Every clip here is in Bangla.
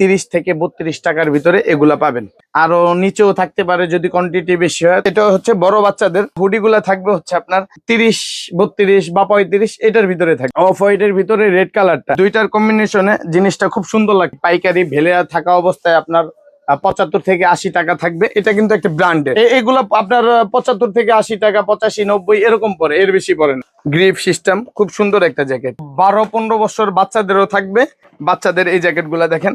তিরিশ থেকে বত্রিশ টাকার ভিতরে এগুলা পাবেন। আরও নিচেও থাকতে পারে যদি কোয়ান্টিটি বেশি হয়। এটা হচ্ছে বড় বাচ্চাদের। হুডি গুলা থাকবে হচ্ছে আপনার তিরিশ, বত্রিশ বা পঁয়ত্রিশ, এটার ভিতরে থাকে। অফ হোয়াইটের ভিতরে রেড কালারটা দুইটার কম্বিনেশনে জিনিসটা খুব সুন্দর লাগে। পাইকারি ভেলে থাকা অবস্থায় আপনার পঁচাত্তর থেকে আশি টাকা থাকবে। এটা কিন্তু একটা ব্র্যান্ডের এগুলো আপনার পঁচাত্তর থেকে আশি টাকা, পঁচাশি, নব্বই এরকম পরে। এর বেশি পরে না। গ্রিপ সিস্টেম খুব সুন্দর একটা জ্যাকেট বারো, পনেরো বছর বাচ্চাদেরও থাকবে। বাচ্চাদের এই জ্যাকেট দেখেন।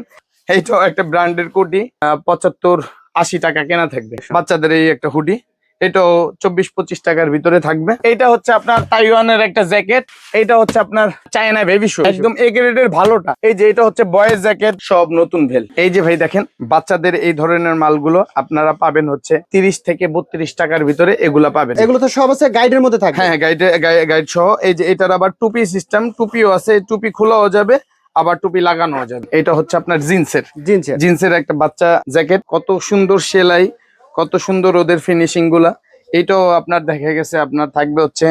এইটাও একটা ব্র্যান্ডের কোটি পঁচাত্তর আশি টাকা কেনা থাকবে। বাচ্চাদের এই একটা হুডি এটাও চব্বিশ পঁচিশ টাকার ভিতরে থাকবে। এটা হচ্ছে আপনার তাইওয়ানের একটা জ্যাকেট এটা হচ্ছে আপনার চায়না বেবি শু একদম এ গ্রেডের ভালোটা। এই যে এটা হচ্ছে বয়েজ জ্যাকেট সব নতুন ভেল। এই যে ভাই দেখেন বাচ্চাদের এই ধরনের মালগুলো আপনারা পাবেন হচ্ছে তিরিশ থেকে বত্রিশ টাকার ভিতরে এগুলা পাবেন। এগুলো তো সব আছে গাইডের মধ্যে থাকে হ্যাঁ গাইডে গাইড সহ এই যে এটার আবার টুপি সিস্টেম টুপিও আছে টুপি খোলাও যাবে আবার টুপি লাগানো যাবে। এটা হচ্ছে আপনার জিন্সের। জিন্সের। জিন্সের একটা বাচ্চা জ্যাকেট। কত সুন্দর সেলাই কত সুন্দর ওদের ফিনিশিংগুলা। এটাও আপনার দেখা গেছে আপনার থাকবে হচ্ছে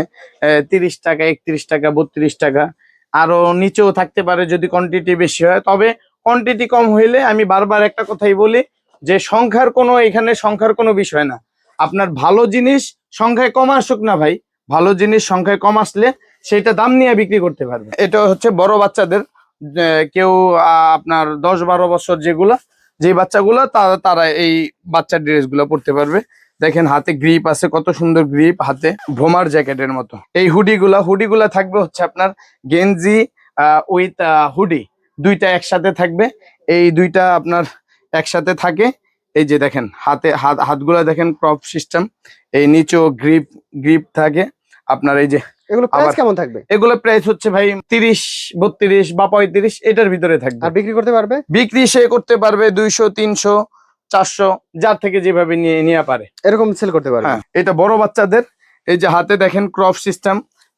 তিরিশ টাকা একত্রিশ টাকা বত্রিশ টাকা। আরও নিচেও থাকতে পারে যদি কোয়ান্টিটি বেশি হয়। তবে কোয়ান্টিটি কম হইলে আমি বারবার একটা কথাই বলি যে সংখ্যার কোনো এখানে সংখ্যার কোনো বিষয় না। আপনার ভালো জিনিস সংখ্যায় কম আসুক না ভাই। ভালো জিনিস সংখ্যায় কম আসলে সেটা দাম নিয়ে বিক্রি করতে পারবে এটা হচ্ছে বড় বাচ্চাদের কেউ আপনার দশ বারো বছর যেগুলা, যে বাচ্চাগুলো তারা তারা এই বাচ্চার ড্রেসগুলো পরতে পারবে। দেখেন হাতে গ্রিপ আছে, কত সুন্দর গ্রিপ হাতে, ভোমার জ্যাকেটের মতো। এই হুডিগুলা হুডিগুলা থাকবে হচ্ছে আপনার গেঞ্জি উইথ হুডি। দুইটা একসাথে থাকবে। এই দুইটা আপনার একসাথে থাকে। এই যে দেখেন, হাতে, হাত, হাতগুলা দেখেন ক্রপ সিস্টেম এই নিচেও গ্রিপ গ্রিপ থাকে। আপনার এই যে এগুলো প্রাইস কেমন থাকবে? এগুলো প্রাইস হচ্ছে ভাই তিরিশ বত্রিশ বা পঁয়ত্রিশ এটার ভিতরে থাকবে। আর বিক্রি করতে পারবে? বিক্রি সে করতে পারবে দুইশো তিনশো চারশো যার থেকে যেভাবে নিয়ে নিয়ে পারে। এরকম সেল করতে পারবে। হ্যাঁ এটা বড় বাচ্চাদের এই যে হাতে দেখেন ক্রপ সিস্টেম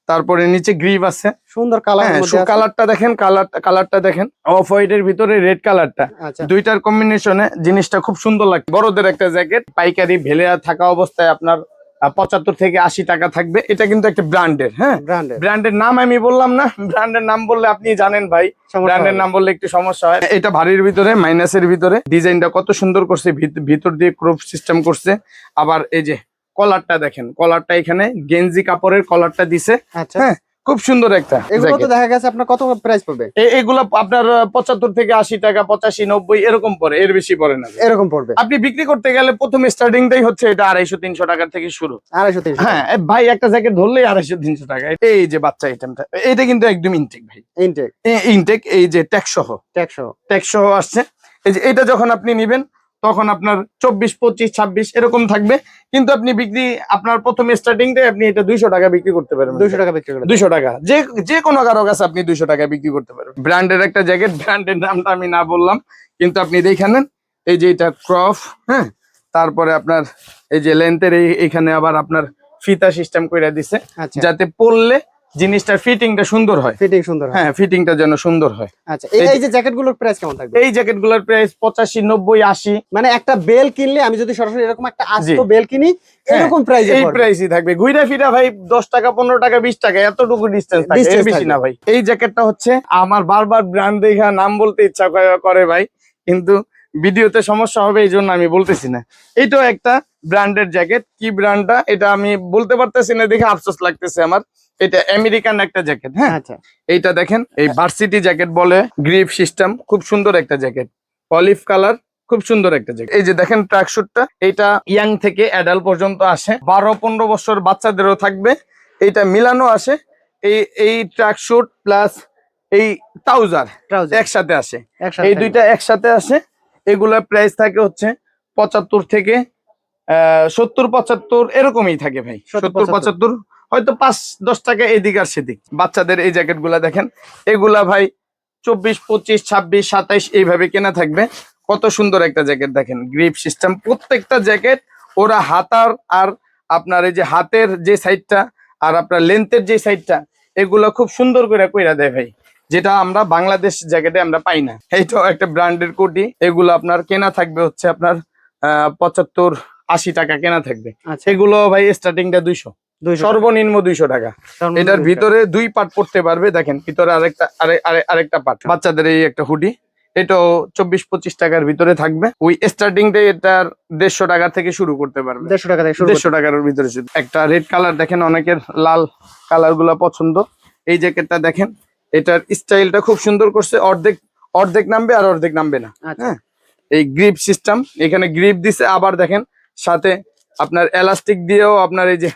তারপরে নিচে গ্রিপ আছে। সুন্দর কালার হ্যাঁ কালারটা দেখেন কালার কালারটা দেখেন অফ হোয়াইট এর ভিতরে রেড কালারটা আচ্ছা। দুইটার কম্বিনেশনে জিনিসটা খুব সুন্দর লাগে বড়দের একটা জ্যাকেট পাইকারি ভেলে থাকা অবস্থায় আপনার পঁচাত্তর থেকে আশি টাকা থাকবে। এটা কিন্তু একটা ব্র্যান্ডের হ্যাঁ? ব্র্যান্ডের। নাম আমি বললাম না ব্র্যান্ডের নাম বললে আপনি জানেন ভাই। ব্র্যান্ডের নাম বললে একটু সমস্যা হয়। এটা ভারীর ভিতরে মাইনাসের ভিতরে। ডিজাইনটা কত সুন্দর করছে ভিত- ভিতর দিয়ে ক্রোপ সিস্টেম করছে। আবার এই যে কলারটা দেখেন কলারটা এখানে গেঞ্জি কাপড়ের কলারটা দিছে। আচ্ছা। হ্যাঁ? খুব সুন্দর একটা এগুলো তো দেখা গেছে আপনার কত প্রাইস পড়বে? এগুলো আপনার পঁচাত্তর থেকে আশি টাকা পঁচাশি নব্বই এরকম পরে এর বেশি পরে না। এরকম পড়বে। আপনি বিক্রি করতে গেলে প্রথম স্টার্টিং স্টার্টিংটাই হচ্ছে এটা আড়াইশো তিনশো টাকা থেকে শুরু। আড়াইশো তিনশো হ্যাঁ ভাই একটা জ্যাকেট ধরলেই আড়াইশো তিনশো টাকা। এই যে বাচ্চা আইটেমটা এটা কিন্তু একদম ইনটেক ভাই। ইনটেক ইনটেক এই যে ট্যাক্স সহ। ট্যাক্সো ট্যাক্স সহ আসছে। এই যে এটা যখন আপনি নিবেন তখন আপনার চব্বিশ পঁচিশ ছাব্বিশ এরকম থাকবে। কিন্তু আপনি বিক্রি আপনার প্রথম স্টার্টিংটাই আপনি এটা দুইশো টাকা বিক্রি করতে পারবেন। দুইশো টাকা বিক্রি করে দেবে। দুইশো টাকা। যে যে কোনো কারও কাছে আপনি দুইশো টাকা বিক্রি করতে পারবেন। ব্র্যান্ডের একটা জ্যাকেট ব্র্যান্ডের নামটা আমি না বললাম কিন্তু আপনি দেখে নেন। এই যে এটা ক্রফ হ্যাঁ? তারপরে আপনার এই যে লেন্থের এই এখানে আবার আপনার ফিতা সিস্টেম করে দিছে। আচ্ছা। যাতে পরলে জিনিসটার ফিটিংটা সুন্দর হয়। ফিটিং সুন্দর হয়। ফিটিংটা যেন সুন্দর হয়। আচ্ছা এই যে জ্যাকেটগুলোর প্রাইস কেমন থাকবে? এই জ্যাকেটগুলোর প্রাইস পঁচাশি নব্বই আশি। মানে একটা বেল কিনলে আমি যদি সরাসরি এরকম একটা আস্ত বেল কিনি হ্যাঁ, এরকম প্রাইস এই প্রাইসই থাকবে। ঘুরে ফিরা ভাই দশ টাকা পনেরো টাকা বিশ টাকা এতটুকু ডিস্টেন্স থাকে এর বেশি না ভাই। এই জ্যাকেটটা হচ্ছে আমার বারবার ব্র্যান্ড দেখা নাম বলতে ইচ্ছা করে- করে ভাই। কিন্তু ভিডিওতে সমস্যা হবে এই জন্য আমি বলতেছি না। এটাও একটা ব্র্যান্ডের জ্যাকেট কি ব্র্যান্ডটা এটা আমি বলতে পারতেছি না দেখে আফসোস লাগতেছে আমার। এটা আমেরিকান একটা জ্যাকেট হ্যাঁ? আচ্ছা। এইটা দেখেন এই ভার্সিটি জ্যাকেট বলে গ্রিপ সিস্টেম খুব সুন্দর একটা জ্যাকেট। অলিভ কালার খুব সুন্দর একটা জ্যাকেট। এই যে দেখেন ট্র্যাকশুটটা এটা ইয়াং থেকে অ্যাডাল্ট পর্যন্ত আসে। বারো পনেরো বছর বাচ্চাদেরও থাকবে। এইটা মিলানো আসে। এই এই ট্র্যাকশুট প্লাস এই ট্রাউজার ট্রাউজার একসাথে আসে। এই দুইটা একসাথে আসে। এগুলা প্রাইস থাকে হচ্ছে পঁচাত্তর থেকে সত্তর পঁচাত্তর এরকমই থাকে ভাই। 70, সত্তর পঁচাত্তর হয়তো পাঁচ দশ টাকা এদিক আর সেদিক। বাচ্চাদের এই জ্যাকেটগুলা দেখেন এগুলা ভাই চব্বিশ পঁচিশ ছাব্বিশ সাতাইশ এইভাবে কেনা থাকবে। কত সুন্দর একটা জ্যাকেট দেখেন গ্রিপ সিস্টেম প্রত্যেকটা জ্যাকেট ওরা হাতার আর আপনার এই যে হাতের যে সাইডটা আর আপনার লেন্থের যে সাইডটা এগুলো খুব সুন্দর করে কইরা দেয় ভাই। যেটা আমরা বাংলাদেশ জ্যাকেটে আমরা পাই না। এইটাও একটা ব্র্যান্ডের কোটি এগুলো আপনার কেনা থাকবে হচ্ছে আপনার আহ পঁচাত্তর আশি টাকা কেনা থাকবে। আচ্ছা। এগুলো ভাই স্টার্টিংটা দুইশো। সর্বনিম্ন দুইশো টাকা। এটার 200 ভিতরে দুই পার্ট পড়তে পারবে দেখেন ভিতরে আরেকটা আরে- আরে- আরেকটা পার্ট। বাচ্চাদের এই একটা হুডি এটাও চব্বিশ পঁচিশ টাকার ভিতরে থাকবে। ওই স্টার্টিং ডে এটার দেড়শো টাকা থেকে শুরু করতে পারবে। দেড়শো টাকা থেকে দেড়শো টাকার ভিতরে একটা রেড কালার দেখেন অনেকের লাল কালারগুলা পছন্দ। এই জ্যাকেটটা দেখেন এটার স্টাইলটা খুব সুন্দর করছে। অর্ধেক অর্ধেক নামবে আর অর্ধেক নামবে না। আচ্ছা। হ্যাঁ? এই গ্রিপ সিস্টেম এখানে গ্রিপ দিছে আবার দেখেন সাথে আপনার এলাস্টিক দিয়েও আপনার এই যে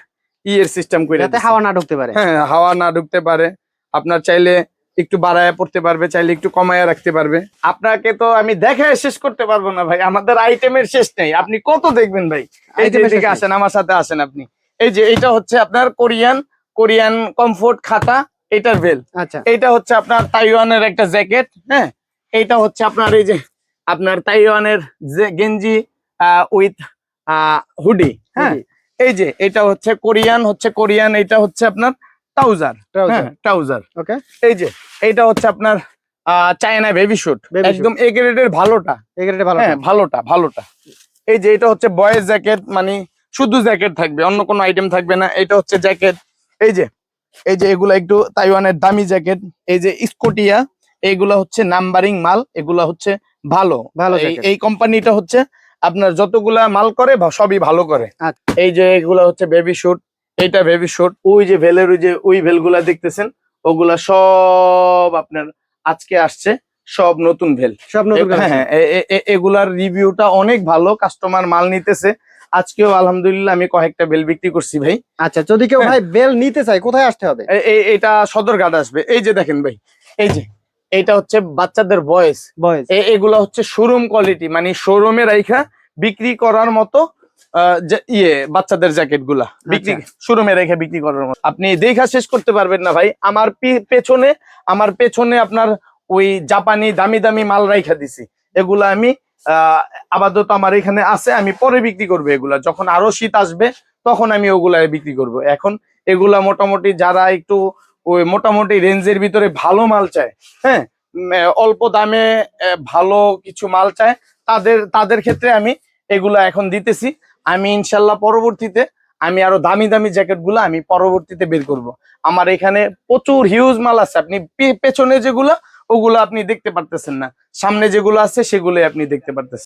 ইয়ের সিস্টেম করে যাতে হাওয়া না ঢুকতে পারে। হ্যাঁ হাওয়া না ঢুকতে পারে। আপনার চাইলে একটু বাড়ায় পড়তে পারবে চাইলে একটু কমায় রাখতে পারবে। আপনাকে তো আমি দেখায় শেষ করতে পারব না ভাই। আমাদের আইটেমের শেষ নেই। আপনি কত দেখবেন ভাই? এই যে এদিকে আসেন আমার সাথে আসেন আপনি। এই যে এটা হচ্ছে আপনার কোরিয়ান কোরিয়ান কমফোর্ট খাতা এটার বেল আচ্ছা। এইটা হচ্ছে আপনার তাইওয়ানের একটা জ্যাকেট হ্যাঁ? এটা হচ্ছে আপনার এই যে আপনার তাইওয়ানের যে গেঞ্জি উইথ হুডি হ্যাঁ? এই যে এটা হচ্ছে কোরিয়ান হচ্ছে কোরিয়ান এটা হচ্ছে আপনার ট্রাউজার। হ্যাঁ ট্রাউজার। ওকে। এই যে এইটা হচ্ছে আপনার চায়না বেবি শুট একদম এ গ্রেডের ভালোটা। এই গ্রেডে ভালো হ্যাঁ ভালোটা ভালোটা। এই যে এটা হচ্ছে বয়েজ জ্যাকেট মানে শুধু জ্যাকেট থাকবে অন্য কোনো আইটেম থাকবে না। এটা হচ্ছে জ্যাকেট এই যে এই যে এগুলা একটু তাইওয়ানের দামি জ্যাকেট এই যে স্কোটিয়া এইগুলা হচ্ছে নাম্বারিং মাল এগুলা হচ্ছে ভালো। ভালো এই কোম্পানিটা হচ্ছে আপনার যতগুলা মাল করে সবই ভালো করে। আচ্ছা। এই যে এগুলা হচ্ছে বেবি শুট এইটা বেবি শুট ওই যে ভেলের ওই যে ওই ভেলগুলা দেখতেছেন ওগুলা সব আপনার আজকে আসছে সব নতুন ভেল সব নতুন হ্যাঁ এগুলার রিভিউটা অনেক ভালো কাস্টমার মাল নিতেছে। আজকেও আলহামদুলিল্লাহ আমি কয়েকটা বেল বিক্রি করছি ভাই। আচ্ছা যদি কেউ হ্যাঁ। ভাই বেল নিতে চায় কোথায় আসতে হবে? এটা সদরঘাট আসবে। এই যে দেখেন ভাই এই যে। এইটা হচ্ছে বাচ্চাদের বয়স। এগুলা হচ্ছে শোরুম কোয়ালিটি মানে শোরুমে রাইখা বিক্রি করার মতো ইয়ে বাচ্চাদের জ্যাকেটগুলা। বিক্রি শোরুমে রেখে বিক্রি করার মতো। আপনি দেখা শেষ করতে পারবেন না ভাই। আমার পেছনে আমার পেছনে আপনার ওই জাপানি দামি দামি মাল রাইখা দিছি। এগুলা আমি আহ আপাতত আমার এখানে আছে আমি পরে বিক্রি করব এগুলা। যখন আরও শীত আসবে তখন আমি ওগুলা বিক্রি করব। এখন এগুলা মোটামুটি যারা একটু ওই মোটামুটি রেঞ্জের ভিতরে ভালো মাল চায়। হ্যাঁ? অল্প দামে ভালো কিছু মাল চায়। তাদের তাদের ক্ষেত্রে আমি এগুলা এখন দিতেছি। আমি ইনশাল্লাহ পরবর্তীতে আমি আরও দামি দামি জ্যাকেটগুলো আমি পরবর্তীতে বের করব। আমার এখানে প্রচুর হিউজ মাল আছে। আপনি পেছনে যেগুলো, ওগুলো আপনি দেখতে পারতেছেন না। সামনে যেগুলো আছে, সেগুলোই আপনি দেখতে পারতেছেন।